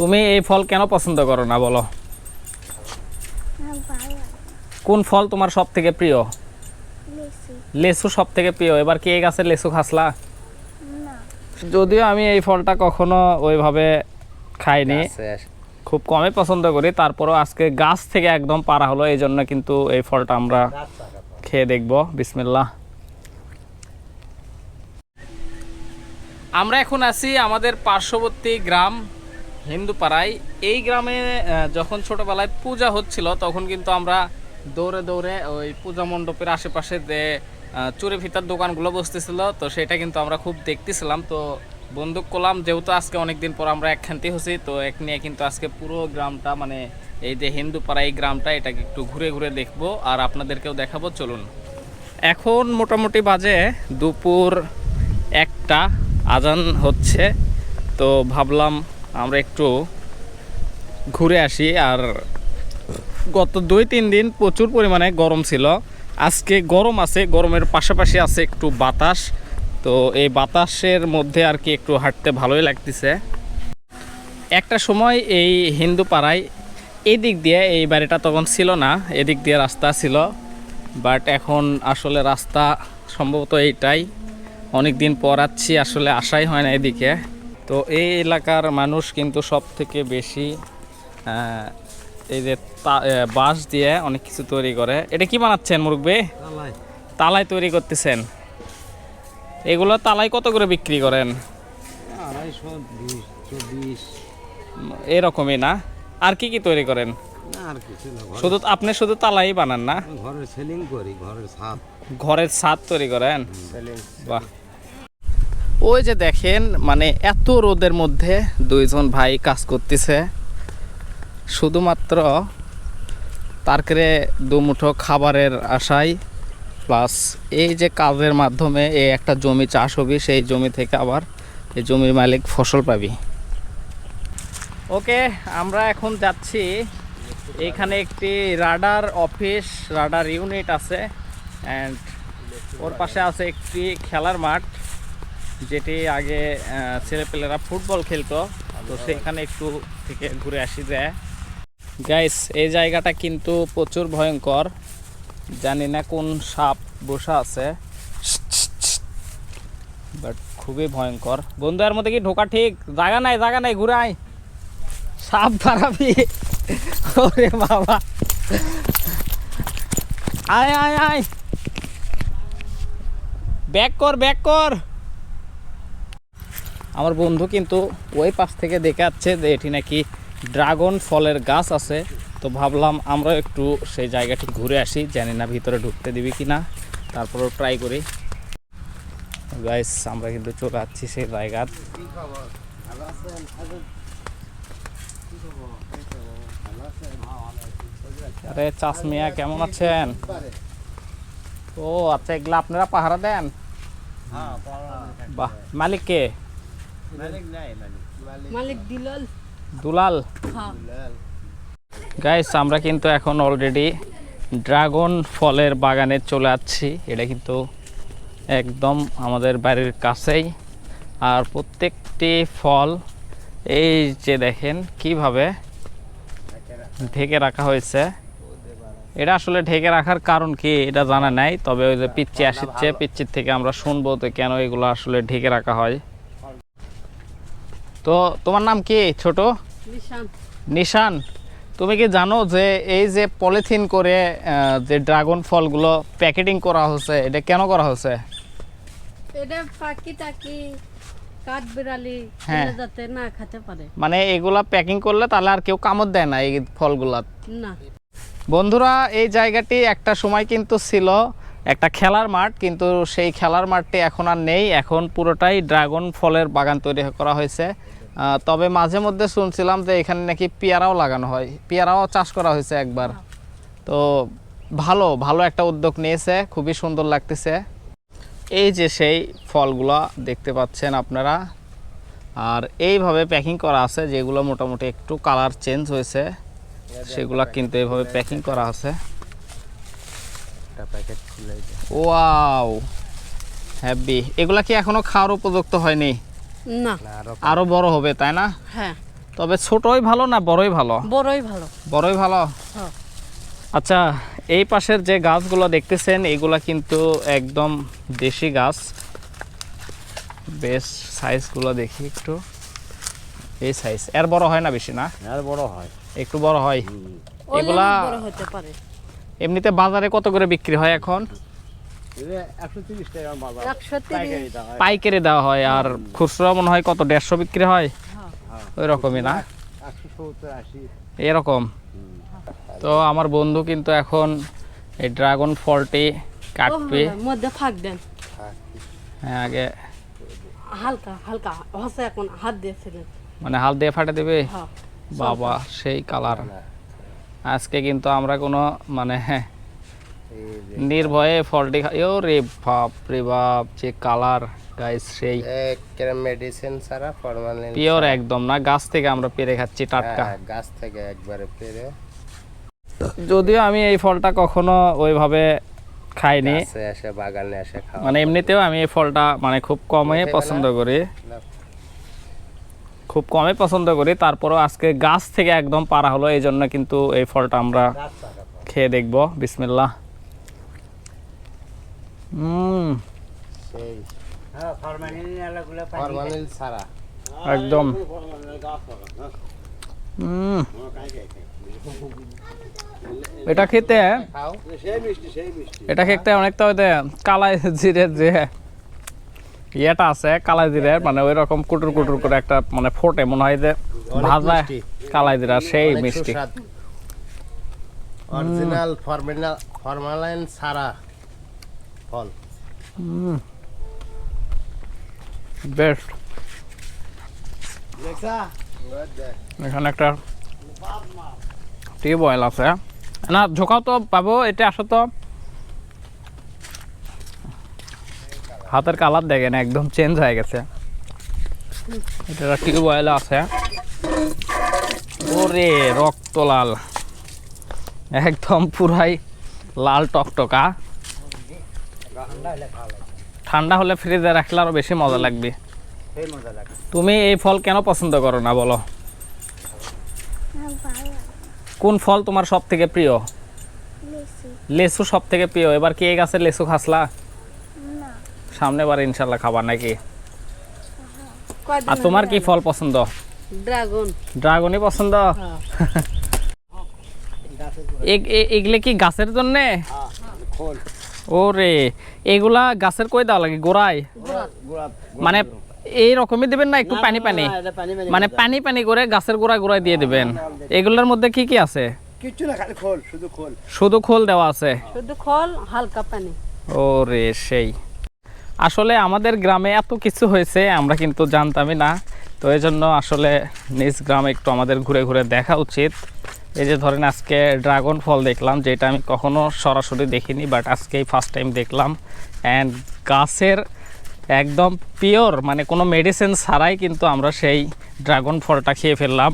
তুমি এই ফল কেন পছন্দ করো না বলো? কোন ফল তোমার সব থেকে প্রিয়? লেসু সব থেকে প্রিয়। এবার কি এই গাছের লেসু খাসলা? যদিও আমি এই ফলটা কখনো ওইভাবে খাইনি। খুব কমই পছন্দ করি। তারপরও আজকে গাছ থেকে একদম পারা হলো এই জন্য কিন্তু এই ফলটা আমরা খেয়ে দেখব। বিসমিল্লা আমরা এখন আছি আমাদের পার্শ্ববর্তী গ্রাম হিন্দুপাড়ায় এই গ্রামে যখন ছোটবেলায় পূজা হচ্ছিল, তখন কিন্তু আমরা দৌড়ে দৌড়ে ওই পূজা মণ্ডপের আশেপাশে যে চুরি ফিতার দোকানগুলো বসতেছিল, তো সেটা কিন্তু আমরা খুব দেখতেছিলাম। তো বন্দুক করলাম যেহেতু আজকে অনেকদিন পর আমরা একখান্তি হচ্ছি তো এক নিয়ে কিন্তু আজকে পুরো গ্রামটা মানে এই যে হিন্দুপাড়া এই গ্রামটা, এটাকে একটু ঘুরে ঘুরে দেখব, আর আপনাদেরকেও দেখাবো, চলুন। এখন মোটামুটি বাজে দুপুর একটা, আজান হচ্ছে, তো ভাবলাম আমরা একটু ঘুরে আসি আর গত দুই, তিন দিন প্রচুর পরিমাণে গরম ছিল। আজকে গরম আছে, গরমের পাশাপাশি আছে একটু বাতাস। তো এই বাতাসের মধ্যে আর কি একটু হাঁটতে ভালোই লাগতেছে। একটা সময় এই হিন্দু পাড়ায় এই দিক দিয়ে এই বাড়িটা তখন ছিল না, এদিক দিয়ে রাস্তা ছিল। বাট এখন আসলে রাস্তা সম্ভবত এইটাই। অনেক দিন পর আসলে আসাই হয় না এদিকে। তো এই এলাকার মানুষ কিন্তু সব থেকে বেশি এই যে তা- বাঁশ দিয়ে অনেক কিছু তৈরি করে। এটা কি বানাচ্ছেন মুরব্বী? তালাই। তৈরি করতেছেন। এগুলো তালাই কত করে বিক্রি করেন? এরকমই না? আর কি কি তৈরি করেন? শুধু আপনি শুধু তালাই বানান না? ঘরের সেলিং করি ঘরের ছাদ। ঘরের ছাদ তৈরি করেন? বাহ। ওই যে দেখেন মানে এত রোদের মধ্যে দুইজন ভাই কাজ করতেছে। শুধুমাত্র তারকেরে দুমুঠো খাবারের আশায় প্লাস এই যে কাজের মাধ্যমে এই একটা জমি চাষ হবি, সেই জমি থেকে আবার এই জমির মালিক ফসল পাবি। ওকে, আমরা এখন যাচ্ছি। এখানে একটি রাডার অফিস, রাডার ইউনিট আছে অ্যান্ড ওর পাশে আছে একটি খেলার মাঠ। যেটি আগে ছেলেপেলেরা ফুটবল খেলতো, তো সেখানে একটু থেকে ঘুরে আসি যায় গাইস এই জায়গাটা কিন্তু প্রচুর ভয়ঙ্কর। জানি না কোন সাপ বসা আছে। বাট খুবই ভয়ঙ্কর। বন্ধু, এর মধ্যে কি ঢোকা ঠিক? জায়গা নাই জায়গা নাই ঘুরাই সাপ বাড়াবি ওরে বাবা। আয় আয় আয়। ব্যাক কর ব্যাক কর। আমার বন্ধু কিন্তু ওই পাশ থেকে দেখে যাচ্ছে যে এটি নাকি ড্রাগন ফলের গাছ আছে। তো ভাবলাম আমরা একটু সেই জায়গাটি ঘুরে আসি জানি না ভিতরে ঢুকতে দিবি কি না তারপরেও ট্রাই করি। গাইস আমরা কিন্তু চলে যাচ্ছি সেই জায়গা আরে চাষমিয়া কেমন আছেন? ও আচ্ছা এগুলো আপনারা পাহারা দেন। বাহ মালিক কে? দিলাল। দুলাল? হ্যাঁ। গাইস আমরা কিন্তু এখন অলরেডি ড্রাগন ফলের বাগানে চলে আসছি। এটা কিন্তু একদম আমাদের বাড়ির কাছেই। আর প্রত্যেকটি ফল এই যে দেখেন কীভাবে ঢেকে রাখা হয়েছে। এটা আসলে ঢেকে রাখার কারণ কি এটা জানা নাই তবে ওই যে পিচ্ছি আসছে পিচ্ছির থেকে আমরা শুনব তো কেন এগুলো আসলে ঢেকে রাখা হয়। তো তোমার নাম কি ছোট? নিশান। নিশান। তুমি কি জানো যে এই যে পলিথিন করে যে ড্রাগন ফলগুলো প্যাকেটিং করা হচ্ছে এটা কেন করা হচ্ছে? এটা পাখি টাকি হ্যাঁ। এরা যাতে না খেতে পারে। মানে এগুলা প্যাকিং করলে তাহলে আর কেউ কামড় দেয় না এই ফলগুলা? না। বন্ধুরা এই জায়গাটি একটা সময় কিন্তু ছিল একটা খেলার মাঠ কিন্তু সেই খেলার মাঠটি এখন আর নেই। এখন পুরোটাই ড্রাগন ফলের বাগান তৈরি করা হয়েছে। তবে মাঝে মধ্যে শুনছিলাম যে এখানে নাকি পেয়ারাও লাগানো হয়। পেয়ারাও চাষ করা হয়েছে একবার। তো ভালো ভালো একটা উদ্যোগ নিয়েছে, খুবই সুন্দর লাগতেছে। এই যে সেই ফলগুলো দেখতে পাচ্ছেন আপনারা। আর এইভাবে প্যাকিং করা আছে, যেগুলো মোটামুটি একটু কালার চেঞ্জ হয়েছে, সেগুলা কিন্তু এইভাবে প্যাকিং করা আছে। ওয়াও হ্যাপি এগুলা কি এখনও খাওয়ার উপযুক্ত হয়নি? না। আরও বড় হবে তাই না? হ্যাঁ। তবে ছোটই ভালো না বড়ই ভালো? বড়ই ভালো। বড়ই ভালো? হ্যাঁ। আচ্ছা এই পাশের যে গাছগুলো দেখতেছেন এগুলা কিন্তু একদম দেশি গাছ। বেশ সাইজগুলো দেখি একটু। এই সাইজ। এর বড় হয় না বেশি না? আর বড় হয়। একটু বড় হয়। এগুলা বড় হতে পারে। এমনিতে বাজারে কত করে বিক্রি হয় এখন? পাইকারি দেওয়া হয়। আর খুচরা মনে হয় কত দেড়শো বিক্রি হয়? হ্যাঁ। ওই রকমই না এরকম। তো আমার বন্ধু কিন্তু এখন এই ড্রাগন ফলটি কাটবে। মধ্যে ফাঁক দেন। হ্যাঁ আগে হালকা হালকা। হসে এখন হাত দিয়েছিলেন মানে হাল দিয়ে ফাটে দেবে? হ্যাঁ। বাবা সেই কালার। আজকে কিন্তু আমরা কোনো মানে হ্যাঁ, নির্ভয়ে ফলটি খাই ও রে বাপ রে বাপ যে কালার গাইস সেই। মেডিসিন ছাড়া ফরমালিন পিওর একদম না গাছ থেকে আমরা পেরে খাচ্ছি টাটকা। হ্যাঁ, গাছ থেকে একবারে পেরে। যদিও আমি এই ফলটা কখনো ওইভাবে খাইনি। বাগানে এসে খাওয়া মানে এমনিতেও আমি এই ফলটা মানে খুব কমই পছন্দ করি। খুব কমই পছন্দ করি তারপরও আজকে গাছ থেকে একদম পারা হলো এই জন্য কিন্তু এই ফলটা আমরা খেয়ে দেখব। বিসমিল্লাহ হুম সেই হ্যাঁ ফরমালিন এলাগুলো ফরমালিন ছাড়া একদম। এটা খেতে মিষ্টি এটা খেতে অনেকটা ওই যে কালাই জিরের যে ইয়েটা আছে কালাই জিরের মানে ওই রকম কুটুর কুটুর করে একটা মানে ফোটে মনে হয় যে ভাজা। কালাই জিরা সেই মিষ্টি। অরিজিনাল ফরমালিন ফরমালাইন ছাড়া। ফল। বেস্ট এখানে একটা টিউবওয়েল আছে। না ঝোঁকাও তো পাবো এটা আসো তো। হাতের কালার দেখেন একদম চেঞ্জ হয়ে গেছে। এটা একটা টিউবওয়েল আছে। ওরে রক্ত লাল। একদম পুরাই লাল টকটকা। ঠান্ডা হলে ফ্রিজে রাখলে আরও বেশি মজা লাগবে। সেই মজা লাগে। তুমি এই ফল কেন পছন্দ করো না বলো? কোন ফল তোমার সব থেকে প্রিয়? লিচু লেসু সব থেকে প্রিয়। এবার কি এই গাছের লেসু খাসলা? সামনে বার ইনশাল্লাহ খাবার নাকি? আর তোমার কি ফল পছন্দ? ড্রাগন। ড্রাগনই পছন্দ? হ্যাঁ। এগুলো কি গাছের জন্যে? খোল। ওরে এগুলা গাছের কই দেওয়া লাগে? গোড়ায়? মানে এই রকমই দিবেন না একটু পানি পানি? মানে পানি। পানি করে গাছের গোড়ায় গোড়ায় দিয়ে দিবেন। এগুলোর মধ্যে কি কি আছে? কিচ্ছু না খালি খোল শুধু খোল। শুধু খোল দেওয়া আছে? শুধু খোল হালকা পানি। ওরে সেই। আসলে আমাদের গ্রামে এত কিছু হয়েছে আমরা কিন্তু জানতামই না। তো এই জন্য আসলে নিজ গ্রামে একটু আমাদের ঘুরে ঘুরে দেখা উচিত। এই যে ধরেন আজকে ড্রাগন ফল দেখলাম, যেটা আমি কখনো সরাসরি দেখিনি বাট আজকেই ফার্স্ট টাইম দেখলাম। অ্যান্ড গাছের একদম পিওর মানে কোনো মেডিসিন ছাড়াই কিন্তু আমরা সেই ড্রাগন ফলটা খেয়ে ফেললাম।